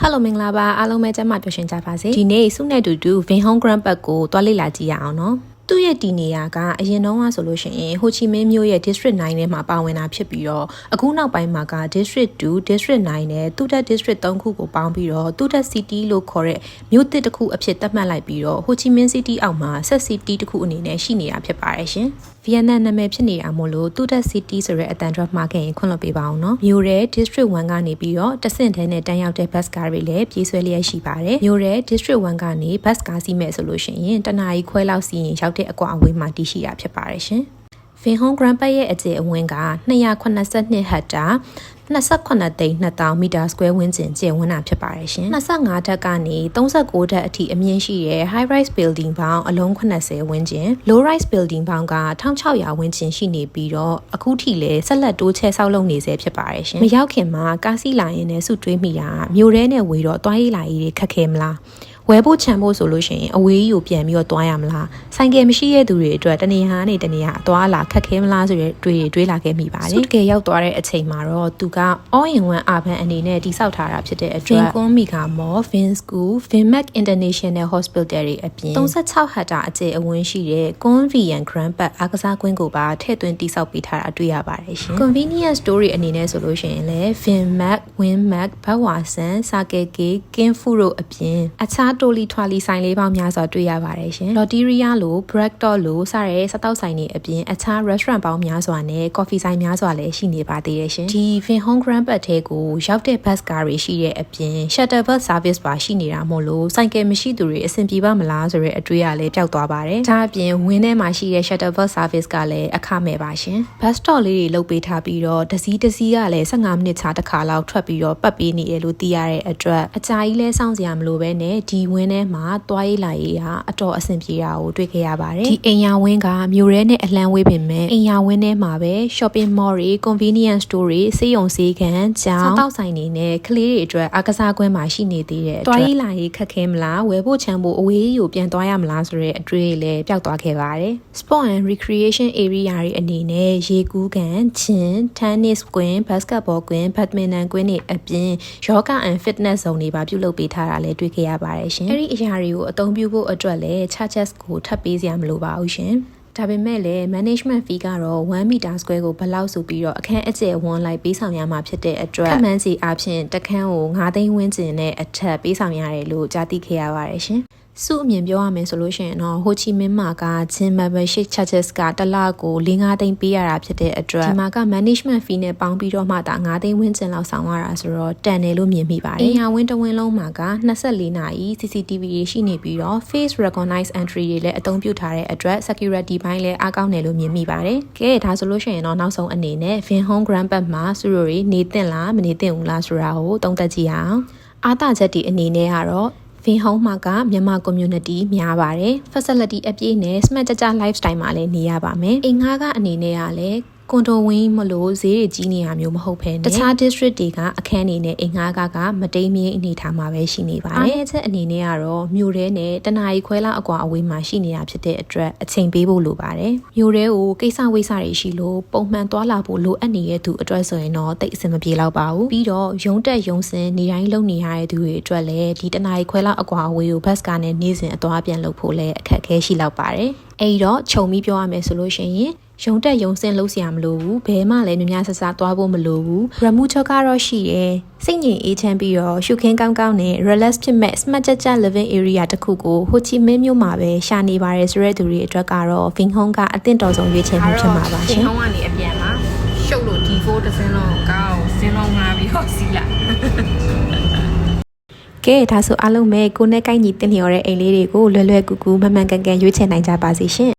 ဟယ်လိုမင်္ဂလာပါအားလုံးပဲကျမပျော်ရွှင်ကြပါစေဒီနေ့စုနဲ့တူတူ Vin Home Grand Park ကိုတွားလေ့လာကြည့်ရအောင်နော်သူ့ရဲ့ဒီနေရာကအရင်တုန်းကဆိုလို့ရှိရင်ဟိုချီမင်းမြို့ရဲ့ District 9ထဲမှာပါဝင်တာဖြစ်ပြီးတော့အခုနောက်ပိုင်းမှာက District 2 District 9နဲ့တူတက် District 3ခုကိုပေါင်းပြီးတော့တူတက် City လို့ခေါ်တဲ့မြို့တစ်တစ်ခုအဖြစ်သတ်မှတ်လိုက်ပြီးတော့ဟိုချီမင်း City အောက်မှာ Set City တစ်ခုအနေနဲ့ရှိနေတာဖြစ်ပါတယ်ရှင် ဗီယက်နမ်နာမည်ဖြစ်နေတာမို့လို့တူတက် City ဆိုတဲ့အတန်ထွက်မှာခဲ့ရင်ခွင့်လွှတ်ပေးပါအောင်နော်မြို့ရဲ့ District 1ကနေပြီးတော့တဆင့်ထဲနဲ့တန်းရောက်တဲ့ bus ကားတွေလည်းပြေးဆွဲလျက်ရှိပါတယ်မြို့ရဲ့ District 1ကနေ bus ကားစီးမဲ့ဆိုလို့ရှိရင်တနားရီခွဲလောက်စီးရင်ရောက်တဲ့အကွာအဝေးမှာတည်ရှိတာဖြစ်ပါတယ်ရှင် ဖင်ဟွန်ဂရန်ပတ်ရဲ့အကျယ်အဝန်းက282ဟက်တာ28သိန်း2000မီတာစကွဲဝန်းကျင်ကျယ်ဝန်းတာဖြစ်ပါတယ်ရှင်25ဓာတ်ကနေ39ဓာတ်အထိအမြင့်ရှိတဲ့ high rise building ပေါင်းအလုံး80ဝန်းကျင် low rise building ပေါင်းက1600ဝန်းကျင်ရှိနေပြီးတော့အခုထိလည်းဆက်လက်တိုးချဲဆောက်လုပ်နေဆဲဖြစ်ပါတယ်ရှင်မရောက်ခင်မှာကားစီးလာရင်လည်းစုတွေးမိတာမြို့ထဲနဲ့ဝေတော့တွားရေးလာရေးတွေခက်ခဲမလား ဝယ်ဖို့ခြံဖို့ဆိုလို့ရှိရင်အဝေးကြီးကိုပြန်ပြီးတော့တွားရမလားဆိုင်ကယ်မရှိတဲ့သူတွေအတွက်တနေရာနဲ့တနေရာအသွားအလာခက်ခဲမလားဆိုရတွေးတွေးလာခဲ့မိပါတယ်စုတကယ်ရောက်သွားတဲ့အချိန်မှာတော့သူက all in one urban အနေနဲ့တိစောက်ထားတာဖြစ်တဲ့အတွက် Vincom Mega Mall, Vin School, Vinmac International Hospital တွေအပြင်36ဟက်တာအကျယ်အဝန်းရှိတဲ့ Convian Grand Park အားကစားကွင်းကိုပါထည့်သွင်းတိစောက်ပေးထားတာတွေ့ရပါတယ်ရှင် Convenience store တွေအနေနဲ့ဆိုလို့ရှိရင်လည်း Vinmac, Winmac, ဘတ်ဝါဆန် Circle K, King Food တို့အပြင်အခြားတိုလီထွာလီဆိုင်လေးပေါင်းများစွာတွေ့ရပါတယ်ရှင်။ Lotteria လို Breakdog လိုစတဲ့စတောက်ဆိုင်တွေအပြင်အခြား restaurant ပေါင်းများစွာနဲ့ coffee ဆိုင်များစွာလည်းရှိနေပါသေးတယ်ရှင်။ဒီ Vin Home Grand Park ထဲကိုရောက်တဲ့ bus ကားတွေရှိတဲ့အပြင် shuttle bus service ပါရှိနေတာမို့လို့စိုက်ကယ်မရှိသူတွေအဆင်ပြေပါမလားဆိုတဲ့အတွေးအလည်းပျောက်သွားပါတယ်။ဒါအပြင်ဝင်းထဲမှာရှိတဲ့ shuttle bus service ကလည်းအခမဲ့ပါရှင်။ bus stop လေးတွေလုပ်ပေးထားပြီးတော့တစည်းတစည်းကလည်း15မိနစ်ချတစ်ခါလောက်ထွက်ပြီးတော့ပတ်ပေးနေရလို့သိရတဲ့အတွက်အကြာကြီးလဲစောင့်စရာမလိုပဲနဲ့ဒီဝင်းထဲမှာသွားရေးလာရေးဟာအတော်အဆင်ပြေတာကိုတွေ့ခဲ့ရပါတယ်ဒီအိမ်ယာဝင်းကမြို့ရဲနဲ့အလံဝေးပင်မဲ့အိမ်ယာဝင်းထဲမှာပဲ shopping mall တွေ convenience store တွေစေးရုံစေးခန်းကျောင်းတောက်ဆိုင်တွေနဲ့ကလေးတွေအတွက်အားကစားကွင်းမှာရှိနေသေးတဲ့သွားရေးလာရေးခက်ခဲမလားဝယ်ဖို့ချမ်းဖို့အဝေးကိုပြန်သွားရမလားဆိုတဲ့အတွေ့အလည်းပျောက်သွားခဲ့ပါတယ် sport and recreation area တွေအနေနဲ့ရေကူးကန်ချင်း tennis ကွင်း basketball ကွင်း badminton ကွင်းတွေအပြင် yoga and fitness zone တွေပါပြုလုပ်ပေးထားတာလည်းတွေ့ခဲ့ရပါတယ်ရှင်အဲ့ဒီအရာတွေကိုအသုံးပြုဖို့အတွက်လည်း charges ကိုထပ်ပေးစရာမလိုပါဘူးရှင်ဒါပေမဲ့လည်း management fee ကတော့1 meter square ကိုဘယ်လောက်ဆိုပြီးတော့အခန်းအကျယ်ဝန်းလိုက်ပေးဆောင်ရမှာဖြစ်တဲ့အတွက်ခန့်မှန်းစီအဖြစ်တခန်းကို9သိန်းဝန်းကျင်နဲ့အထက်ပေးဆောင်ရတယ်လို့ကြားသိခဲ့ရပါတယ်ရှင်။ စုအမြင်ပြောရမယ်ဆိုလို့ရှိရင်တော့ဟိုချီမင်းမာကဂျင် membership charges ကတစ်လကို4-5သိန်းပေးရတာဖြစ်တဲ့အတွက်ဒီမှာက management fee နဲ့ပေါင်းပြီးတော့မှဒါ9သိန်းဝန်းကျင်လောက်ဆောင်ရတာဆိုတော့တန်တယ်လို့မြင်မိပါတယ်။အင်ယာဝင်းတဝင်းလုံးမှာက24နာရီ CCTV တွေရှိနေပြီးတော့ face recognize entry တွေလည်းအသုံးပြုထားတဲ့အတွက် security ဘိုင်းလည်းအားကောင်းတယ်လို့မြင်မိပါတယ်။ကဲဒါဆိုလို့ရှိရင်တော့နောက်ဆုံးအနေနဲ့ Vin Home Grand Park မှာစုရိုတွေနေသင့်လားမနေသင့်ဘူးလားဆိုတာကိုသုံးသပ်ကြည့်အောင်။အားသာချက်ဒီအနေနဲ့ကတော့ ဖင်ဟုံးမှာကမြန်မာ community များပါတယ် facility အပြည့်နဲ့ smart ကြကြ lifestyle မှာလည်းနေရပါမယ်အိမ်ငါးကအနေနဲ့ကလည်း ကွန်ဒိုဝင်းမလို့ဈေးတွေကြီးနေတာမျိုးမဟုတ်ဘဲနဲ့တခြား district တွေကအခန်းနေနဲ့အိမ်ငါးကကမတိမ်မင်းအနေထားမှာပဲရှိနေပါတယ်။အားချက်အနေနဲ့ကတော့မြို့ထဲနဲ့တနာရီခွဲလောက်အကွာအဝေးမှာရှိနေတာဖြစ်တဲ့အတွက်အချိန်ပေးဖို့လိုပါတယ်။မြို့ထဲကိုကိစ္စဝိစ္စတွေရှိလို့ပုံမှန်သွားလာဖို့လိုအပ်နေတဲ့သူအတွက်ဆိုရင်တော့တိတ်အဆင်မပြေတော့ပါဘူး။ပြီးတော့ရုံတက်ရုံစင်နေတိုင်းလုံနေရတဲ့သူတွေအတွက်လည်းဒီတနာရီခွဲလောက်အကွာအဝေးကိုဘတ်စကားနဲ့နေစဉ်အသွားပြန်လုပ်ဖို့လည်းအခက်အခဲရှိလောက်ပါတယ်။အဲဒီတော့ခြုံပြီးပြောရမယ်ဆိုလို့ရှိရင် ရုံတက်ရုံစင်လို့ဆရာမလိုဘူးဘဲမှလည်းမြများဆဆသွားဖို့မလိုဘူးရမှုချောကတော့ရှိတယ်စိတ်ငြိမ်အေးချမ်းပြီးတော့ရှုခင်းကောင်းကောင်းနဲ့ relax ဖြစ်မဲ့ smart ကြကြ living area တစ်ခုကိုဟိုချီမင်းမြို့မှာပဲရှာနေပါတယ်ဆိုတဲ့သူတွေအတွက်ကတော့ Vin Home ကအသင့်တော်ဆုံးရွေးချယ်မှုဖြစ်မှာပါရှင်ဟောင်းကနေအပြန်မှာရှုပ်လို့ D4 တစ်စင်းလုံးကောင်းစင်းလုံးငါပြီးတော့စီးလာကဲဒါဆိုအားလုံးပဲကိုနဲ့ကိုက်ညီတင်လျော်တဲ့အိမ်လေးတွေကိုလွယ်လွယ်ကူကူမမှန်ကန်ကန်ရွေးချယ်နိုင်ကြပါစေရှင်